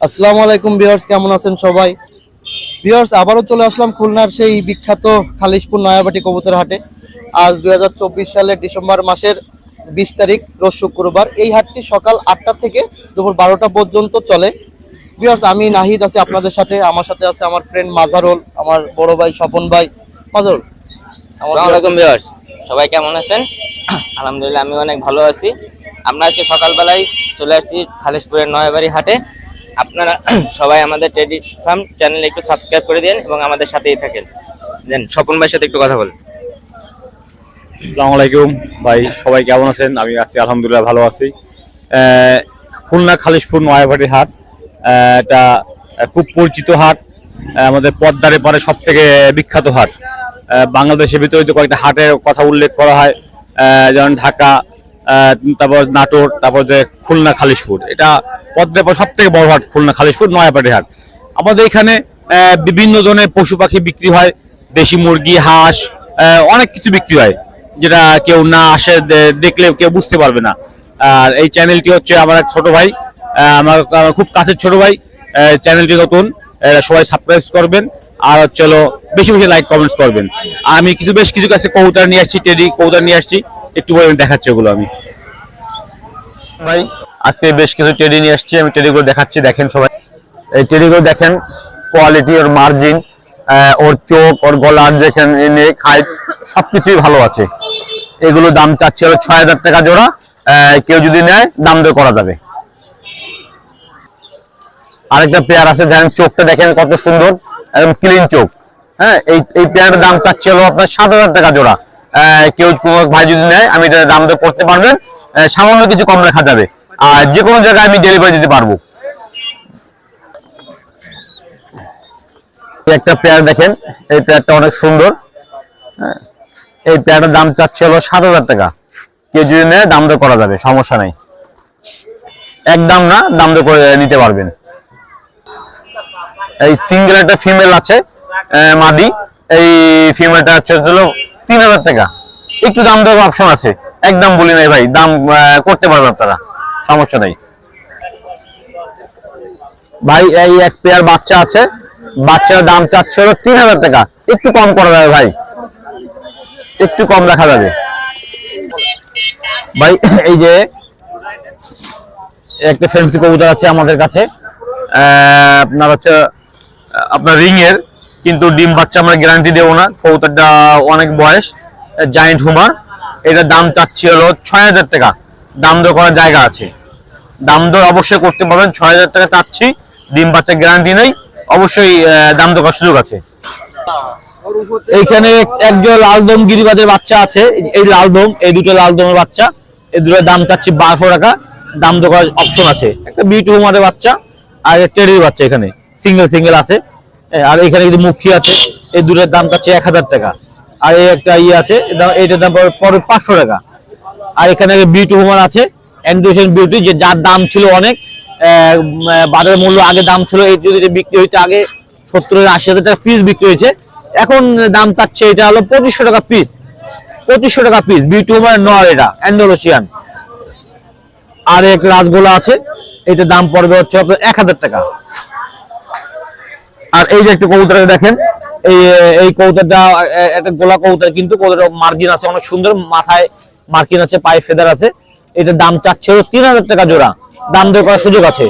আসসালামু আলাইকুম ভিউয়ার্স কেমন আছেন সবাই? ভিউয়ার্স আবারও চলে আসলাম খুলনার সেই বিখ্যাত খালিশপুর নয়াবাটি কবুতর হাটে। আজ দুই সালের ডিসেম্বর মাসের বিশ তারিখ রোজ শুক্রবার। এই হাটটি সকাল আটটা থেকে দুপুর বারোটা পর্যন্ত চলে। ভিউয়ার্স আমি নাহিদ আছি আপনাদের সাথে। আমার সাথে আছে আমার ফ্রেন্ড মাজারুল আমার বড় ভাই স্বপন ভাই। মাজারুল আমার আসসালামু আলাইকুম ভিউয়ার্স। সবাই কেমন আছেন? আলহামদুলিল্লাহ আমি অনেক ভালো আছি। আমরা আজকে সকালবেলায় চলে আসছি খালিশপুরের নয়াবাড়ি হাটে। আপনারা সবাই আমাদের টেডি ফার্ম চ্যানেলে একটু সাবস্ক্রাইব করে দিন এবং আমাদের সাথেই থাকেন। দেন, স্বপন ভাইয়ের সাথে একটু কথা বলেন। আসসালামু আলাইকুম ভাই, সবাই কেমন আছেন? আমি আছি, আলহামদুলিল্লাহ ভালো আছি। খুলনা খালিশপুর নয়াবাড়ির হাট এটা খুব পরিচিত হাট। আমাদের পদ্মার এপারে সব থেকে বিখ্যাত হাট। বাংলাদেশের ভিতরে কয়েকটা হাটের কথা উল্লেখ করা হয়। যেমন ঢাকা তারপর নাটোর, তারপর যে খুলনা খালিশপুর। এটা পদ্মার পর সব থেকে বড় হাট খুলনা খালিশপুর নয়াবাড়ি হাট। আমাদের এখানে বিভিন্ন ধরনের পশু পাখি বিক্রি হয়। দেশি মুরগি, হাঁস অনেক কিছু বিক্রি হয়, যেটা কেউ না আসে দেখলে কেউ বুঝতে পারবে না। আর এই চ্যানেলটি হচ্ছে আমার এক ছোট ভাই আমার খুব কাছের ছোট ভাই। চ্যানেলটি নতুন সবাই সাবস্ক্রাইব করবেন। আর হচ্ছে বেশি বেশি লাইক কমেন্টস করবেন। আমি কিছু, বেশ কিছু কাছে কবুতর নিয়ে আসছি, টেডি কবুতর নিয়ে আসছি। একটু পরে দেখাচ্ছি ওগুলো আমি। ভাই, আজকে বেশ কিছু টেডি নিয়ে আসছি, আমি টেডিগুলো দেখাচ্ছি, দেখেন সবাই। এই টেডিগুলো দেখেন কোয়ালিটি ওর মার্জিন ওর চোখ, ওর গলার যেখানে হাইট সবকিছুই ভালো আছে। এগুলো দাম চাচ্ছে হলো ছয় হাজার টাকা জোড়া কেউ যদি নেয়, দাম দর করা যাবে। আরেকটা পেয়ার আছে, দেখেন, চোখটা দেখেন কত সুন্দর, একদম ক্লিন চোখ। হ্যাঁ এই এই পেয়ারের দাম চাচ্ছে হলো আপনার সাত হাজার টাকা জোড়া। কেউ কোনো ভাই যদি নেয়, আমি এটা দাম দর করতে পারবেন। সামান্য কিছু কম রাখা যাবে। আর যে কোনো জায়গায় আমি ডেলিভারি দিতে পারব। একটা পেয়ার দেখেন। এই পেয়ারটা অনেক সুন্দর। এই পেয়ারটার দাম চাচ্ছে হলো সাত হাজার টাকা। যদি নেয়, দাম দর করা যাবে, সমস্যা নাই। একদম না, দাম দর করে নিতে পারবেন। এই সিঙ্গেল একটা ফিমেল আছে মাদি। এই ফিমেলটা হচ্ছে হলো তিন হাজার টাকা। একটু দাম দেওয়ার অপশন আছে। একদম বলি নাই ভাই, দাম করতে পারবেন আপনারা। সমস্যা নেই। ভাই, এই এক পেয়ার বাচ্চা আছে। বাচ্চার দাম চাচ্ছে হলো তিন হাজার টাকা। একটু কম করা যাবে ভাই। একটু কম রাখা যাবে। ভাই, এই যে একটা ফ্যান্সি কবুতর আছে আমাদের কাছে। আপনার হচ্ছে, আপনার রিং এর কিন্তু ডিম বাচ্চা আমরা গ্যারান্টি দেবো না। কবুতরটা অনেক বয়স জায়েন্ট হুমার এটার দাম চাচ্ছি হলো ছয় হাজার টাকা। দাম দর করার জায়গা আছে। দাম দর অবশ্যই করতে পারবেন। ছয় হাজার টাকা চাচ্ছি। ডিম বাচ্চা গ্যারান্টি নেই। অবশ্যই দাম দর করার সুযোগ আছে। এইখানে একজন লালদম গিরিবাজের বাচ্চা আছে। এই লালদম এই দুটো লালদমের বাচ্চা। এই দুটোর দাম চাচ্ছি বারোশো টাকা। দাম দর করার অপশন আছে। একটা বিটু হুমারের বাচ্চা আর একটা টেরির বাচ্চা এখানে। সিঙ্গেল সিঙ্গেল আছে। আর এখানে কিন্তু মুখী আছে। এই দুটোর দাম চাচ্ছে এক হাজার টাকা। আর এই একটা ইয়ে আছে, এর দাম- পড়বে পাঁচশো টাকা। আর এখানে বিউটি হুমার আছে অ্যান্ড্রোশন বিউটি যে যার দাম ছিল অনেক বাজার মূল্য আগে দাম ছিল, এই যদি বিক্রি হইতে আগে সত্তর আশি হাজার টাকা পিস বিক্রি হয়েছে। এখন দাম চাচ্ছে এটা হলো পঁচিশশো টাকা পিস পঁচিশশো টাকা পিস বিউটি হুমার নর এটা অ্যান্ডোলোসিয়ান আর এক রাজগোলা আছে এটা দাম পড়বে হচ্ছে আপনার এক হাজার টাকা। আর এই যে একটা কবুতর দেখেন এই এই কবুতরটা একটা গোলা কবুতর কিন্তু কবুতরের মার্জিন আছে অনেক সুন্দর মাথায় মার্কিন আছে পায়ে ফেদার আছে। এটার দাম চাচ্ছে তিন হাজার টাকা জোড়া। দাম দর করার সুযোগ আছে।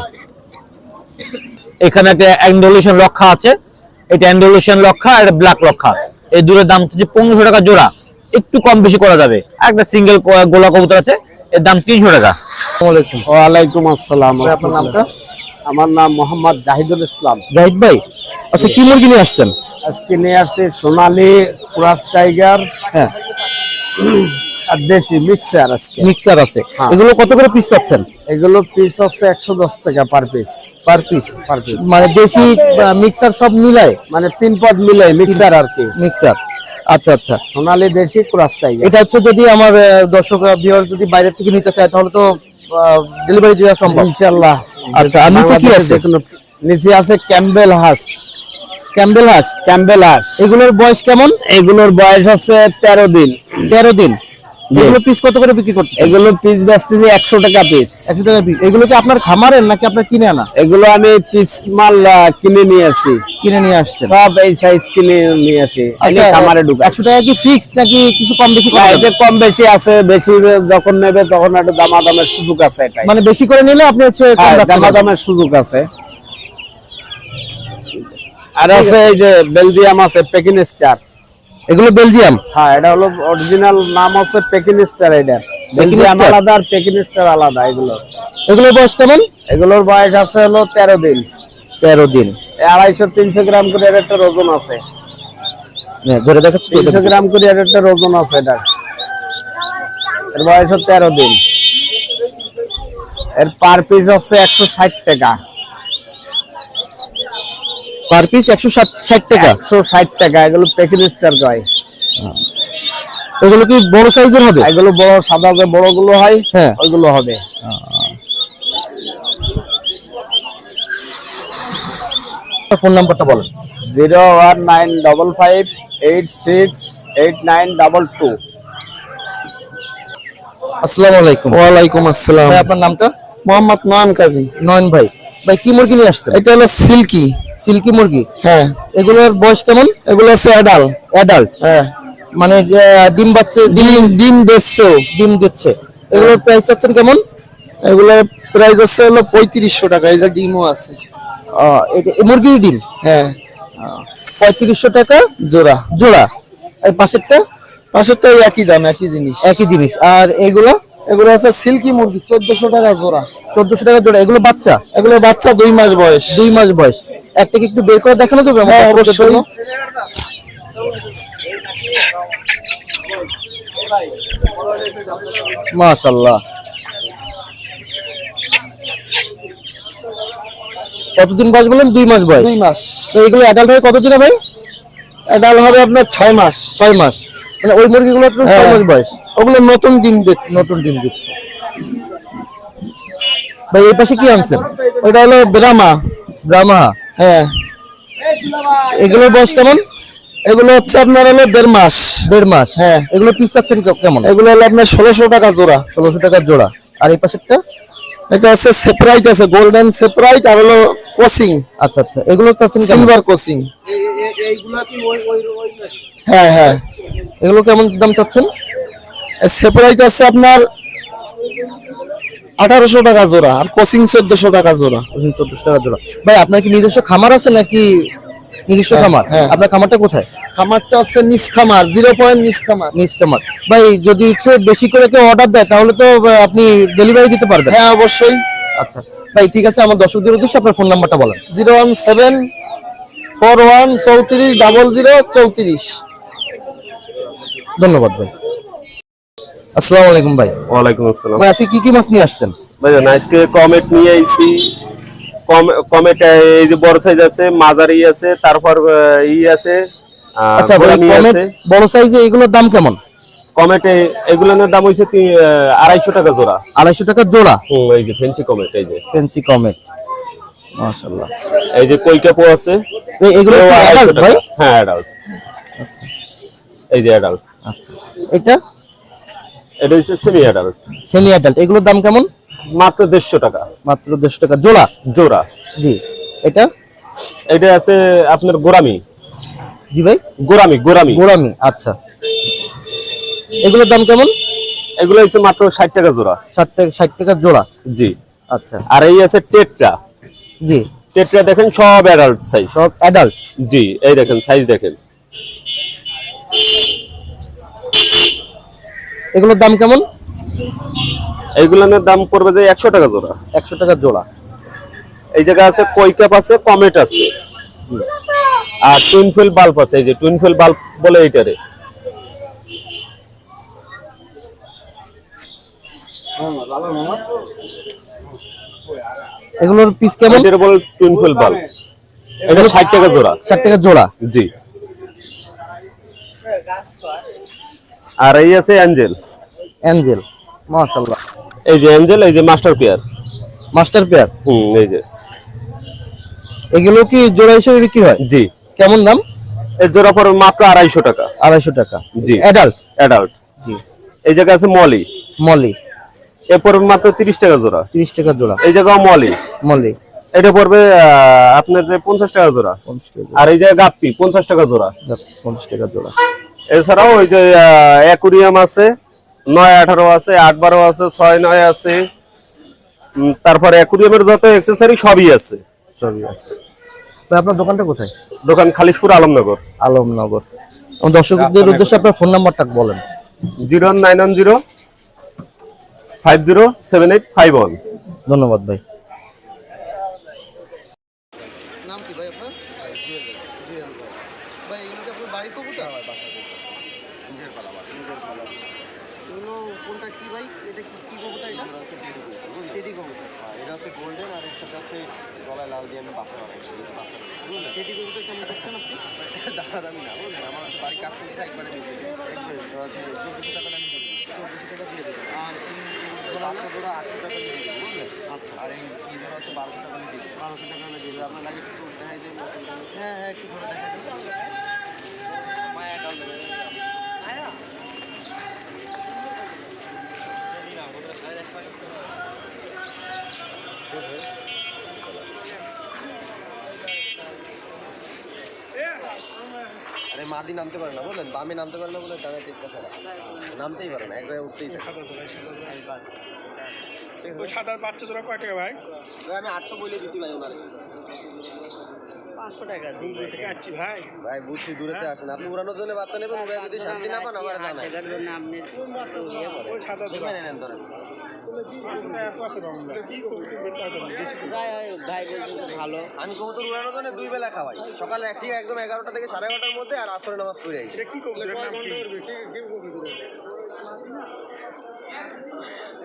এখানে একটা অ্যান্ডোলেশন লক্ষা আছে। এটা অ্যান্ডোলেশন লক্ষা আর এটা ব্ল্যাক লক্ষা। এই দুটোর দাম হচ্ছে পনেরোশো টাকা জোড়া। একটু কম বেশি করা যাবে। একটা সিঙ্গেল গোলা কবুতর আছে এর দাম তিনশো টাকা। আসসালামু আলাইকুম। ওয়ালাইকুম আসসালাম। আপনার নামটা? আমার নাম মোহাম্মদ জাহিদুল ইসলাম। জাহিদ ভাই আচ্ছা কি মুরগি নিয়ে আসছেন? আজকে নিয়ে আসছি সোনালি ক্রাস টাইগার হ্যাঁ। আর দেশি মিক্সার আজকে। মিক্সার আছে। হ্যাঁ। এগুলো কত করে পিস চাচ্ছেন? এগুলো পিস হচ্ছে একশো দশ টাকা per piece per piece per piece মানে দেশি মিক্সার সব মিলায়? মানে তিন পদ মিক্সার আর কি। মিক্সার। আচ্ছা আচ্ছা। সোনালি দেশি ক্রাস টাইগার। এটা হচ্ছে যদি আমার দর্শক ভিউয়ার যদি বাইরে থেকে নিতে চায় তাহলে তো ডেলিভারি দেওয়া সম্ভব? ইনশাআল্লাহ। আচ্ছা, আর নিচে কি আছে? নিচে আছে ক্যাম্বেল হাঁস ক্যাম্বেল হাঁস ক্যাম্বেল হাঁস এগুলোর বয়স কেমন? এগুলোর বয়স আছে তেরো দিন। তেরো দিন। এগুলো পিস কত করে বিক্রি করতেছেন? এগুলো পিস বেচতেছি টাকা পিস একশো টাকা পিস এগুলো কি আপনার খামারের নাকি আপনার কিনে আনা? এগুলো আমি পিস মাল কিনে নিয়ে আসি। কিনে নিয়ে আসছেন। সব এই সাইজ কিনে নিয়ে আসি। এনে খামারে টাকা কি ফিক্সড নাকি কিছু কম বেশি করা এতে কম বেশি আছে বেশি যখন নেবে তখন একটু দামা দামের সুযোগ আছে এটাই। মানে বেশি করে নিলে আপনি হচ্ছে হ্যাঁ, সুযোগ আছে। আর আছে এই যে বেলজিয়াম আছে পেকিন স্টার এগুলো বেলজিয়াম? হ্যাঁ এটা হলো অরিজিনাল নাম হচ্ছে পেকিন স্টার এটা। বেলজিয়াম আলাদা আর পেকিন স্টার আলাদা এগুলো। এগুলোর বয়স কেমন? এগুলোর বয়স আছে হলো তেরো দিন। তেরো দিন। আড়াইশো তিনশো গ্রাম করে এর একটা ওজন আছে। হ্যাঁ, ধরে দেখাচ্ছি তিনশো গ্রাম করে এর একটা ওজন আছে এটা। এর বয়স তেরো দিন। এর পার পিস হচ্ছে একশো ষাট টাকা। পার পিস একশো ষাট ষাট টাকা। একশো ষাট টাকা এগুলো পেকিন স্টার কয়? এগুলো কি বড় সাইজের হবে? এগুলো বড় সাদা যে বড়গুলো হয় হ্যাঁ। ওইগুলো হবে। ফোন নাম্বারটা বলেন। Zero one nine double five eight six eight nine double two. আসসালামু আলাইকুম। ওয়ালাইকুম আসসালাম। আপনার নামটা? মোহাম্মদ নয়ন কাজী। নয়ন ভাই। ভাই কি মুরগি নিয়ে আসছেন? এটা হলো সিল্কি। সিল্কি মুরগি? হ্যাঁ। এগুলোর বয়স কেমন? এগুলো হচ্ছে অ্যাডাল অ্যাডাল্ট হ্যাঁ। মানে ডিম বাচ্চা ডিম ডিম দিচ্ছে ডিম দিচ্ছে। এগুলোর প্রাইস চাচ্ছেন কেমন? এগুলোর প্রাইস হচ্ছে হলো পঁয়ত্রিশশো টাকা এই যে ডিমও আছে। মুরগির ডিম? হ্যাঁ। পঁয়ত্রিশশো টাকা জোড়া। জোড়া। এই পাশেরটা? পাশের তো একই দাম একই জিনিস। একই জিনিস। আর এগুলো? এগুলো আছে সিল্কি মুরগি চোদ্দশো টাকা জোড়া। চোদ্দশো টাকা জোড়া। এগুলো বাচ্চা? এগুলো বাচ্চা দুই মাস বয়স। দুই মাস বয়স। একটা কি একটু বের করে দেখানো যাবে হ্যাঁ, অবশ্যই। মাশাল্লাহ কতদিন বয়স বলেন? দুই মাস বয়স। দুই মাস। তো এগুলো অ্যাডাল্ট হয়ে কতদিন ভাই এডাল হবে আপনার ছয় মাস। ছয় মাস। মানে ওই মুরগিগুলো তো ছয় হ্যাঁ। মাস বয়স। ওগুলো নতুন ডিম দিচ্ছে। নতুন ডিম দিচ্ছে। ভাই এই পাশে কি আনছেন? ওটা হলো ব্রাহ্মা। ব্রাহ্মা? হ্যাঁ। এগুলোর বয়স কেমন? এগুলো হচ্ছে আপনার হলো দেড় মাস। দেড় মাস? হ্যাঁ। এগুলো পিস চাচ্ছেন কেমন? এগুলো হলো আপনার ষোলোশো টাকা জোড়া। ষোলোশো টাকার জোড়া। আর এই পাশেরটা? এটা হচ্ছে সেপারাইট আছে গোল্ডেন সেপারাইট আর হলো কোচিং আচ্ছা আচ্ছা। এগুলো চাচ্ছেন সিলভার কোচিং হ্যাঁ হ্যাঁ। এগুলো কেমন দাম চাচ্ছেন? সেপারাইট আছে আপনার আঠারোশো টাকা জোড়া আর কোচিং চোদ্দশো টাকা জোড়া। চোদ্দশো টাকা জোড়া। ভাই আপনার কি নিজস্ব খামার আছে নাকি নিজস্ব খামার? হ্যাঁ। আপনার খামারটা কোথায়? খামারটা হচ্ছে নিচ খামার জিরো পয়েন্ট নিচ খামার। নিজ খামার। ভাই যদি ইচ্ছে বেশি করে কেউ অর্ডার দেয় তাহলে তো আপনি ডেলিভারি দিতে পারবেন। হ্যাঁ অবশ্যই। আচ্ছা। ভাই ঠিক আছে আমার দর্শকদের উদ্দেশ্যে আপনার ফোন নাম্বারটা বলেন। Zero one seven four one চৌত্রিশ ডাবল জিরো চৌত্রিশ। ধন্যবাদ ভাই। আসসালামু আলাইকুম ভাই। ওয়ালাইকুম আসসালাম। ভাই আজকে কি কি মাছ নিয়ে আসছেন? ভাইজান আজকে কমেট নিয়ে আইছি। কম- কমেট এই যে বড় সাইজ আছে মাঝারি আছে তারপর ই আছে আচ্ছা বড় সাইজে এগুলোর দাম কেমন? কমেটে এগুলোর দাম হইছে আড়াইশো টাকা জোড়া। আড়াইশো টাকা জোড়া? হুম এই যে ফেন্সি কমেট এই যে। Fancy comet. মাশাআল্লাহ। এই যে কৈকাপো আছে? এই এগুলো আড়াইশো ভাই? হ্যাঁ অ্যাডাল্ট এই যে অ্যাডাল্ট এটা? এটা হচ্ছে সেমি অ্যাডাল্ট সেমি অ্যাডাল্ট এগুলোর দাম কেমন? মাত্র দেড়শো টাকা। মাত্র দেড়শো টাকা। জোড়া? জোড়া। জি। এটা? এটা আছে আপনার গোরামি। জি ভাই? Gourami gourami. গোড়ামি আচ্ছা। এগুলোর দাম কেমন? এগুলো হচ্ছে মাত্র ষাট টাকা জোড়া। ষাট টাকা ষাট টাকা জোড়া? জি। আচ্ছা। আর এই আছে টেট্রা। জি। টেট্রা দেখেন সব অ্যাডাল্ট সাইজ সব অ্যাডাল্ট জি এই দেখেন সাইজ দেখেন। এগুলোর দাম কেমন? এইগুলোর দাম পড়বে যে একশো টাকা জোড়া। একশো টাকা জোড়া। এই জায়গায় আছে কৈকাপ আছে কমেট আছে। আর টুইনফেল বাল্ব আছে এই যে টুইনফেল বাল্ব বলে এইটারে। এগুলোর পিস কেমন? এটারে বলে টুইনফেল বাল্ব এটা ষাট টাকা জোড়া। ষাট টাকা জোড়া। জি। আর এই আছে অ্যাঞ্জেল অ্যাঞ্জেল মাশাআল্লাহ। এই যে অ্যাঞ্জেল এই যে মাস্টার পেয়ার মাস্টার পেয়ার হুম এই যে। এগুলো কি জোড়া হিসেবে বিক্রি হয়? জি। কেমন দাম? এর জোড়া পড়বে মাত্র আড়াইশো টাকা। আড়াইশো টাকা। জি। অ্যাডাল্ট অ্যাডাল্ট জি। এই জায়গায় আছে মলি মলি এ পড়বে মাত্র তিরিশ টাকা জোড়া। তিরিশ টাকা জোড়া। এই জায়গাও মলি মলি এটা পড়বে আপনার যে পঞ্চাশ টাকা জোড়া। আর এই জায়গায় গাপ্পি পঞ্চাশ টাকা জোড়া জোড়া, পঞ্চাশ টাকা জোড়া। এছাড়াও ওই যে অ্যাকুরিয়াম আছে নয় আঠারো আছে আট বারো আছে ছয় নয় আছে। তারপরে অ্যাকুরিয়ামের যত এক্সেসরি সবই আছে। সবই আছে। আপনার দোকানটা কোথায়? দোকান খালিশপুর আলমনগর। আলমনগর। দর্শকদের উদ্দেশ্যে আপনার ফোন নাম্বারটা বলেন। Zero nine one zero five zero seven eight five one. ধন্যবাদ ভাই নাম কি ভাই আপনার জুয়েল ভাই ভাই এগুলো কি আপনার বাড়ির কবুতর নিজের পালা নিজের পালা এগুলো কোনটা কি ভাই এটা কি কি কবুতর এটা টেডি কবুতর এটা হচ্ছে গোল্ডেন আর এর সাথে হচ্ছে গলায় লাল দিয়ে আমি বাচ্চা বানাইছি বাচ্চা বুঝলেন টেডি কবুতর কেমন দেখছেন আপনি দাদা দামি না বুঝলেন আমার হচ্ছে বাড়ি কাজ চলছে একবারে বেশি একবারে হচ্ছে চোদ্দশো টাকা দামি দিয়ে দেবো চোদ্দোশো টাকা দিয়ে দেবেন আর এই বাচ্চা ধরো আটশো টাকা দিয়ে দেবো বুঝলেন আচ্ছা আর এই এই ধরো হচ্ছে বারোশো টাকা দিয়ে দেবো বারোশো টাকা হলে দিয়ে যদি দেবেন আপনার লাগে একটু চোখ দেখাই দেন অসুবিধা নেই। হ্যাঁ হ্যাঁ একটু করে দেখা দিন আরে মাদি নামতে পারে না বুঝলেন? বামে নামতে পারে না বলে ডানে ঠিক আছে নামতেই পারে না এক জায়গায় উঠতেই থাকে। আছে? সাদার বাচ্চা জোড়া কয় টাকা ভাই? ভাই, আমি আটশো বলে দিচ্ছি ভাই ওনারে। কাচ্ছি ভাই। ভাই বুঝছি দূরেতে আসেন। আপনি উড়ানোর জন্য বাচ্চা নেবেন যদি শান্তি না পান আমার জানাই ওই সাদা ধরেন। আমি কবুতর উড়ানোর জন্য দুই বেলা খাওয়াই। সকালে ঠিক একদম এগারোটা থেকে সাড়ে এগারোটার মধ্যে আর আসরে নামাজ পড়ে?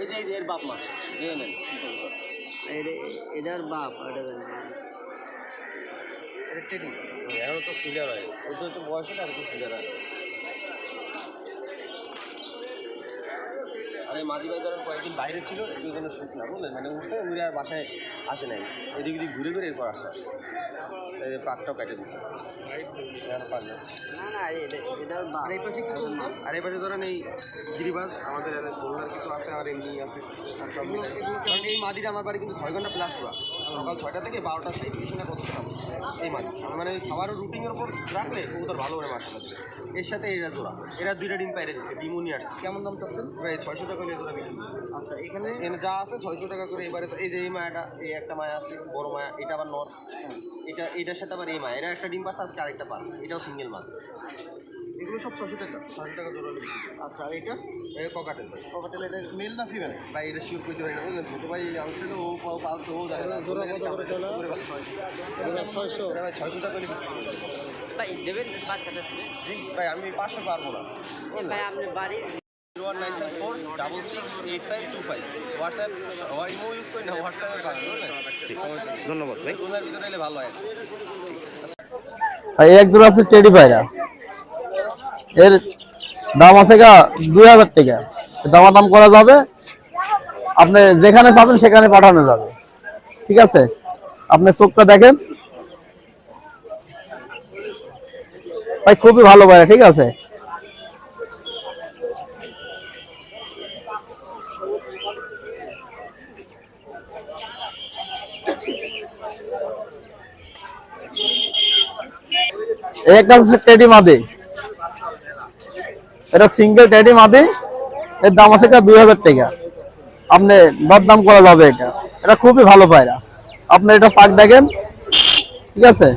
এই যে এর বাপ মা। এটার বাপ এটা এটা টেডি। এখনও তো ক্লিয়ার হয় ওই তো বয়স আর কি ক্লিয়ার হয় আরে মাঝি ভাই ধরেন কয়েকদিন বাইরে ছিল একটু জন্য সুখ না বুঝলেন? মানে উঠছে উড়ে আর বাসায় আসে নাই। এদিক এদিক ঘুরে ঘুরে এরপর আসে আসে এই পাকটাও কেটে দিচ্ছে আর এই পাশে কি আর এই পাশে ধরেন এই গিরিবাজ আমাদের খুলনার কিছু আছে আর এমনি আছে। আর কারণ এই মাদিটা আমার বাড়ি কিন্তু ছয় ঘণ্টা প্লাস পুরা সকাল ছয়টা থেকে বারোটার সাথে টিউশনে কত এই মাদি। মানে খাবারও রুটিনের উপর রাখলে কবুতর ভালো করে দিবে। এর সাথে এরা জোড়া। এরা দুইটা ডিম পাইরে দিচ্ছে ডিমও নিয়ে আসছে। কেমন দাম চাচ্ছেন? ভাই ছয়শো টাকা বিক্রি আচ্ছা এখানে? এখানে যা আছে ছয়শো টাকা করে এবারে। তো- এই যে এই মায়াটা এই একটা মায়া আছে বড় মায়া এটা আবার নর। এটা এটার সাথে আবার এই মায়া। এরা একটা ডিম পাচ্ছে আজকে আরেকটা পার এটাও সিঙ্গেল মাছ এগুলো সব ছশো টাকা। ছয়শো টাকা জোড়া আচ্ছা আর এটা? ককাটেল ভাই। ককাটেল এটা মেল না ফিমেল ভাই এটা শিওর করতে পারি না। বুঝলেন ছোট ভাই আনছিল ও পাও পালছে ও জানে না। জোড়া কত করে ছয়শো। ভাই ছয়শো টাকা ভাই দেবেন বাচ্চাটা দেবেন? জি ভাই আমি পাঁচশো পারব না। ভাই আপনি বাড়ি one nine five four double six eight five two five WhatsApp Imo use করি না হোয়াটসঅ্যাপে পাবেন ধন্যবাদ ভাই। ওনার ভিতরে এলে ভালো হয়। এক জোড়া আছে টেডি পায়রা এর দাম আছে গা দুই হাজার টাকা। দামা দাম করা যাবে আপনি যেখানে চাবেন সেখানে পাঠানো যাবে। ঠিক আছে? আপনি চোখটা দেখেন। ভাই খুবই ভালো পায়রা ঠিক আছে? একটা হচ্ছে টেডি মাদি এটা সিঙ্গেল টেডি মাদি এর দাম আছে দুই হাজার টাকা। আপনি দর করা যাবে এটা। এটা খুবই ভালো পায়রা। আপনি এটা পাক দেখেন। ঠিক আছে?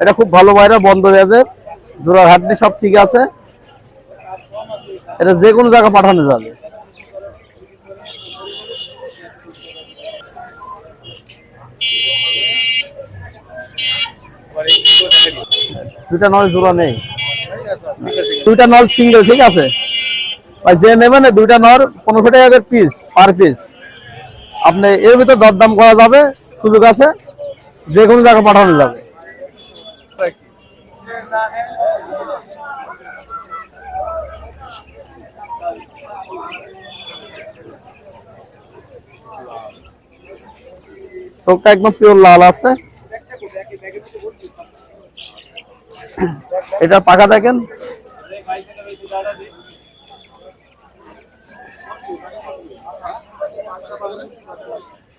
এটা খুব ভালো পায়রা, বন্ধ হয়েছে জোড়ার হাড্ডি সব ঠিক আছে। এটা যে কোনো জায়গায় পাঠানো যাবে। দুইটা নল জোড়া নেই। দুইটা নল সিঙ্গেল ঠিক আছে? আর যে নেবেন দুইটা নর পনেরোশো টাকা পিস পার পিস আপনি এর ভিতর দরদাম করা যাবে, সুযোগ আছে, যে কোনো জায়গায় পাঠানো যাবে। চোখটা একদম পিওর লাল আছে। এটা পাখা দেখেন।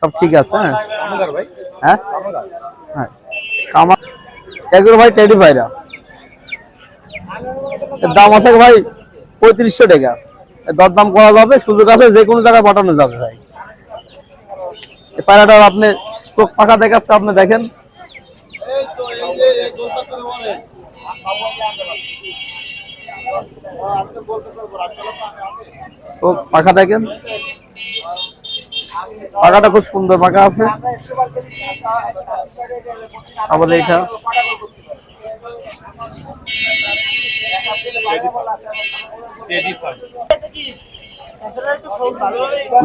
সব ঠিক আছে হ্যাঁ। হ্যাঁ? হ্যাঁ। আমার এগুলো ভাই টেডি ভাইরা। দাম আছে ভাই পঁয়ত্রিশশো টাকা। দরদাম করা যাবে, সুযোগ আছে যে কোনো জায়গায় পাঠানো যাবে ভাই। পায়রাটার আপনি চোখ পাখা দেখাচ্ছে, আপনি দেখেন। চোখ পাখা দেখেন। পাখাটা খুব সুন্দর পাখা আছে। আমাদের এটা।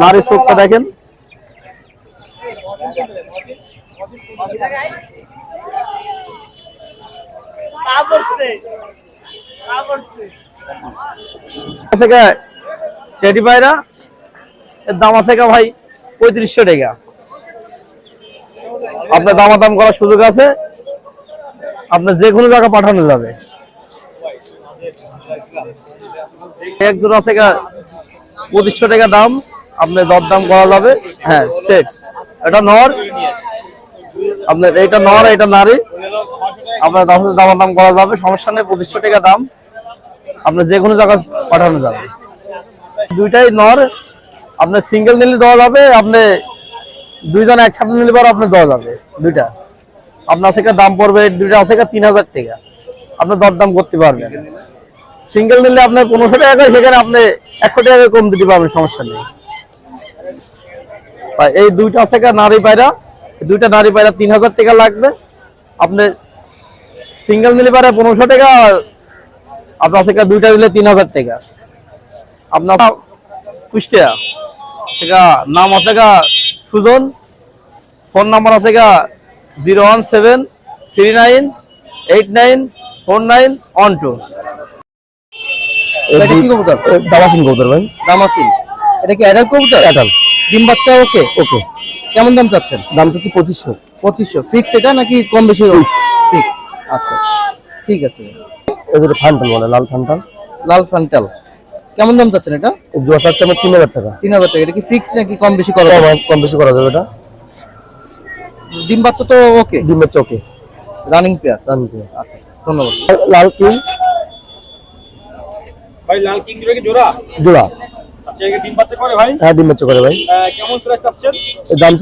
নারীর চোখটা দেখেন। টেডি পায়রা এর দাম আছে ভাই? পঁয়ত্রিশশো টাকা। আপনার দামাদাম করার সুযোগ আছে? আপনার যে কোনো জায়গা পাঠানো যাবে। একজন আছে গা পঁচিশশো টাকা দাম। আপনার দরদাম করা যাবে। হ্যাঁ সেট এটা নর। আপনার এইটা নর এটা নারী। আপনার দাম দামাদাম করা যাবে, সমস্যা নেই, পঁচিশশো টাকা দাম। আপনার যে কোনো জায়গায় পাঠানো যাবে। দুইটাই নর, আপনার সিঙ্গেল নিলে দেওয়া যাবে, আপনি দুইজন একসাথে নিলে পর আপনার দেওয়া যাবে, দুইটা। আপনার থেকে দাম পড়বে, দুইটা আছে তিন হাজার টাকা। আপনার দরদাম করতে পারবেন। সিঙ্গেল নিলে আপনার পনেরোশো টাকা, সেখানে আপনি একশো টাকা কম দিতে পারবেন, সমস্যা নেই। এই দুইটা আছে নারী পায়রা দুইটা নারী পায়রা তিন হাজার টাকা লাগবে। আপনি সিঙ্গেল নিলে পারে পনেরোশো টাকা আর আপনার থেকে দুইটা দিলে তিন হাজার টাকা। আপনার কুষ্টিয়া সেটা নাম আছে গা সুজন ফোন নাম্বার আছে গা zero one seven three nine eight nine four nine one two. Damascene কবুতর ভাই। দামাসিন। এটা কি অ্যাডাল্ট কবুতর? অ্যাডাল ডিম বাচ্চা ওকে? ওকে। কেমন দাম চাচ্ছেন? দাম চাচ্ছি পঁচিশশো। পঁচিশশো। ফিক্স এটা নাকি কম বেশি? ফিক্স আচ্ছা ঠিক আছে। এদের ফান্টাল বলে লাল ফান্টাল লাল ফ্রান্টাল কেমন দাম চাচ্ছেন এটা? জোয়া চাচ্ছে আমার তিন হাজার টাকা। তিন হাজার টাকা। এটা কি ফিক্স নাকি কম বেশি করা যাবে? কম- বেশি করা যাবে এটা। ডিম বাচ্চা তো ওকে ডিমের চোখে রানিং পেয়ার রানীতে আচ্ছা ধন্যবাদ। লাল কিং? ভাই লাল কিং জোড়া? জোড়া। আচ্ছা একে ডিম বাচ্চা করে ভাই? হ্যাঁ কেমন প্রাইস চাচ্ছেন? দাম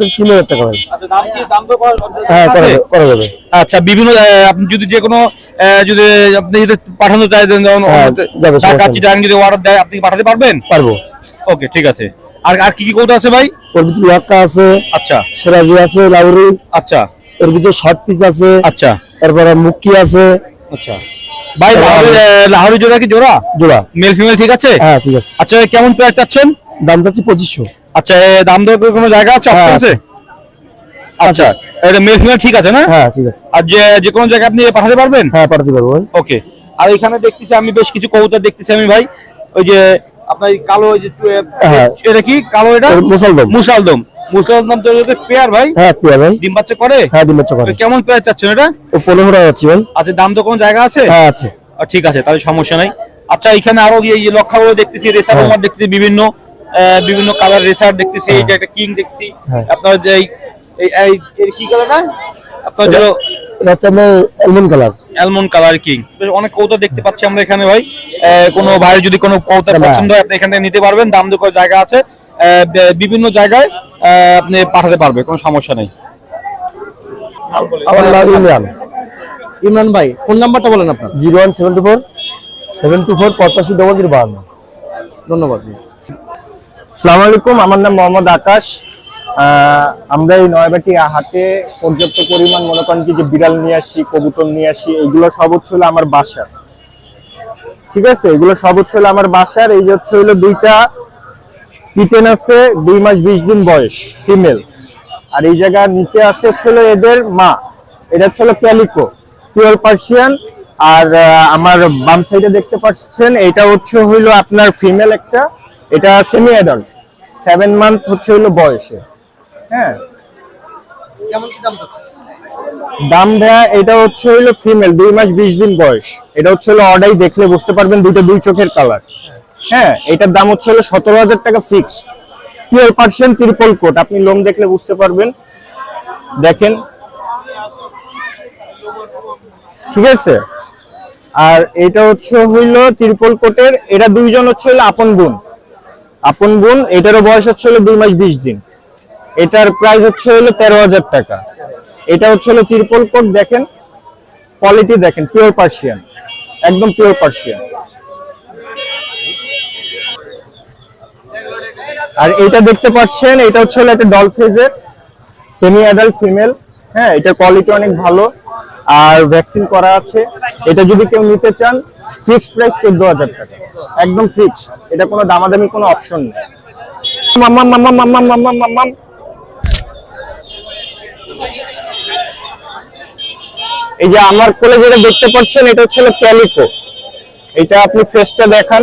টাকা ভাই। আচ্ছা দাম কি দাম তো হ্যাঁ করা যাবে করা যাবে। আচ্ছা বিভিন্ন আপনি যদি যে কোনো যদি আপনি যদি পাঠানো চাই হ্যাঁ, ঢাকা চিটাং যদি অর্ডার দেয় আপনি পাঠাতে পারবেন? পারব। ওকে ঠিক আছে। আর আর কি কি কৌটা আছে ভাই? ওর ভিতরে লক্কা আছে আচ্ছা। সেরাজি আছে লাউরি। আচ্ছা। এর ভিতরে শর্ট পিস আছে আচ্ছা। তারপরে মুক্কি আছে। আচ্ছা। ভাই লাহোরি জোড়া কি জোড়া? জোড়া। মেল ফিমেল ঠিক আছে? হ্যাঁ ঠিক আছে। আচ্ছা কেমন প্রাইস চাচ্ছেন? দাম চাচ্ছি পঁচিশশো। আচ্ছা দাম দর কোনো জায়গা আছে অপশন হ্যাঁ, আছে? আচ্ছা এটা মেল ফিমেল ঠিক আছে না? হ্যাঁ ঠিক আছে। আর যে যে কোনো জায়গায় আপনি পাঠাতে পারবেন? হ্যাঁ পাঠাতে পারব ভাই। ওকে। আর এখানে দেখতেছি আমি বেশ কিছু কবুতর দেখতেছি আমি ভাই। ওই যে আপনার কালো ওই যে হ্যাঁ। এটা কি? কালো এটা? ওর মুসালদম। পেয়ার ভাই। হ্যাঁ পিয়া ভাই। ডিম বাচ্চা করে? হ্যাঁ কেমন চাচ্ছেন এটা? ও পনেরো টাকা যাচ্ছি ভাই। আচ্ছা দাম তো কোনো জায়গা আছে? হ্যাঁ আছে। ঠিক আছে তাহলে সমস্যা নাই। আচ্ছা এখানে আরও এই যে লক্ষাগুলো দেখতেছি রেসার হ্যাঁ। দেখতেছি বিভিন্ন বিভিন্ন কালার রেসার দেখতেছি এই যে একটা কিং দেখছি। আপনার যে এই- কি কালারটা আপনার almond colour almond colour king অনেক কৌতা দেখতে পাচ্ছি আমরা এখানে ভাই। কোনো ভাই যদি কোনো কৌতা। পছন্দ হয় আপনি এখান থেকে নিতে পারবেন দাম দর করার জায়গা আছে। বিভিন্ন জায়গায় আপনি পাঠাতে পারবে কোনো সমস্যা নেই। আমার নাম ইমরান। ইমরান ভাই ফোন নাম্বারটা বলেন আপনার। Zero one seven two four seven two four পঁচাশি ডবল জিরো বাহান্ন ধন্যবাদ। সালাম আলাইকুম আমার নাম মোহাম্মদ আকাশ। আহ, আমরা এই নয়বাটি হাটে পর্যাপ্ত পরিমাণ মনে করেন কি যে বিড়াল নিয়ে আসি কবুতর নিয়ে আসি এগুলো সব হচ্ছে হলো আমার বাসার। ঠিক আছে? এগুলো সব হচ্ছে হলো আমার বাসার এই হচ্ছে হলো দুইটা কিটেন আছে দুই মাস বিশ দিন বয়স ফিমেল আর এই জায়গার নিচে আছে হলো এদের মা। এটা হলো ক্যালিকো পিওর পার্সিয়ান। আর আমার বাম সাইডে দেখতে পাচ্ছেন এটা হচ্ছে হইল আপনার ফিমেল একটা। এটা সেমি অ্যাডাল্ট সেভেন মান্থ হচ্ছে হইল বয়সে। হ্যাঁ। দাম দেয়া এটা হচ্ছে হইল ফিমেল দুই মাস বিশ দিন বয়স। এটা হচ্ছে হলো অর্ডাই দেখলে বুঝতে পারবেন দুইটা দুই চোখের কালার হ্যাঁ এটার দাম হচ্ছে হলো সতেরো হাজার টাকা fixed pure Persian triple coat আপনি লোম দেখলে বুঝতে পারবেন। দেখেন। ঠিক আছে? আর এটা হচ্ছে হইল ত্রিপল কোটের এটা দুইজন হচ্ছে হলো আপন বোন। আপন বোন, এটারও বয়স হচ্ছে হলো দুই মাস বিশ দিন। এটার প্রাইস হচ্ছে হলো তেরো হাজার টাকা। এটা হচ্ছে হলো ত্রিপল কোট দেখেন। কোয়ালিটি দেখেন পিওর পার্সিয়ান একদম পিওর পার্সিয়ান আর এটা দেখতে পাচ্ছেন, এটা হচ্ছে একটা ডল ফেজের সেমি অ্যাডাল্ট ফিমেল হ্যাঁ এটা কোয়ালিটি অনেক ভালো। আর ভ্যাকসিন করা আছে, এটা যদি কেউ নিতে চান ফিক্সড প্রাইস চোদ্দ হাজার টাকা। একদম ফিক্সড এটা কোনো দামাদামি কোনো অপশন নেই। মাম্মাম মাম্মাম মাম্মাম মাম্মাম মাম্মাম এই যে আমার কোলে যেটা দেখতে পাচ্ছেন, এটা হচ্ছে ক্যালিকো এটা আপনি ফেসটা দেখান।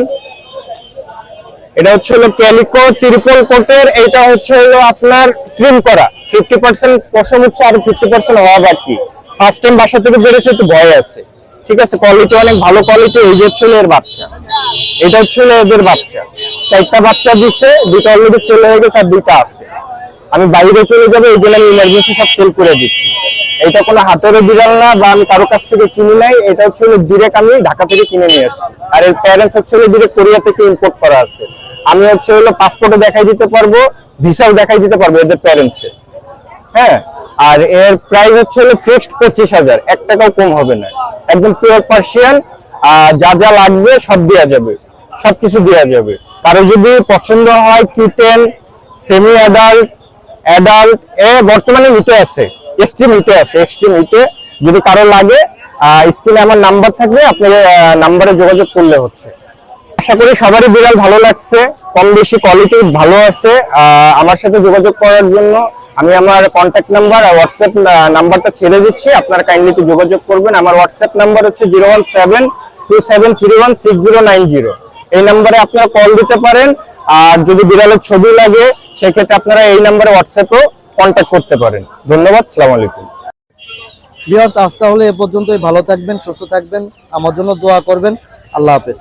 এটা হচ্ছে হলো ক্যালিকো ত্রিপল কোটের, এটা হচ্ছে হলো আপনার ট্রিম করা। ফিফটি পার্সেন্ট পশম হচ্ছে আর ফিফটি পার্সেন্ট হওয়া বাকি ফার্স্ট টাইম বাসা থেকে বেড়েছে একটু ভয় আছে। ঠিক আছে? কোয়ালিটি অনেক ভালো কোয়ালিটি এই যে হচ্ছে এর বাচ্চা। এটা হচ্ছে এদের বাচ্চা। চারটা বাচ্চা দিচ্ছে দুটো অলরেডি সেল হয়ে গেছে আর দুটা আছে। আমি বাইরে চলে যাব, এই জন্য আমি ইমার্জেন্সি সব সেল করে দিচ্ছি। এটা কোনো হাতেরও বিড়াল না বা আমি কারও কাছ থেকে কিনি নাই, এটা হচ্ছে ডিরেক্ট আমি ঢাকা থেকে কিনে নিয়ে আসছি। আর এর প্যারেন্টস হচ্ছে ডিরেক্ট কোরিয়া থেকে ইম্পোর্ট করা আছে। আমি হচ্ছে হলো পাসপোর্টে দেখাই দিতে পারব ভিসাও দেখাই দিতে পারব এদের প্যারেন্টসে হ্যাঁ? আর এর প্রাইস হচ্ছে হলো ফিক্সড পঁচিশ হাজার, এক টাকাও কম হবে না। একদম পিওর পার্সিয়ান যা যা লাগবে সব দেওয়া যাবে। সবকিছু দেওয়া যাবে। কারও যদি পছন্দ হয় কিটেন সেমি অ্যাডাল্ট অ্যাডাল্ট এ বর্তমানে হিটে আছে এক্সট্রিম হিটে আছে এক্সট্রিম হিটে যদি কারও লাগে স্ক্রিনে আমার নাম্বার থাকবে আপনি নাম্বারে যোগাযোগ করলে হচ্ছে। আশা করি সবারই বিড়াল ভালো লাগছে, কম বেশি কোয়ালিটি ভালো আছে আমার সাথে যোগাযোগ করার জন্য আমি আমার কন্ট্যাক্ট নাম্বার আর হোয়াটসঅ্যাপ নাম্বারটা ছেড়ে দিচ্ছি, আপনারা কাইন্ডলি যোগাযোগ করবেন। আমার হোয়াটসঅ্যাপ নাম্বার হচ্ছে zero one seven two seven three one six zero nine zero এই নাম্বারে আপনারা কল দিতে পারেন আর যদি বিড়ালের ছবি লাগে, সেক্ষেত্রে আপনারা এই নাম্বারে হোয়াটসঅ্যাপেও কন্ট্যাক্ট করতে পারেন। ধন্যবাদ, সালাম আলাইকুম। বিহার আজ তাহলে এ পর্যন্তই। ভালো থাকবেন, সুস্থ থাকবেন। আমার জন্য দোয়া করবেন। আল্লাহ হাফেজ।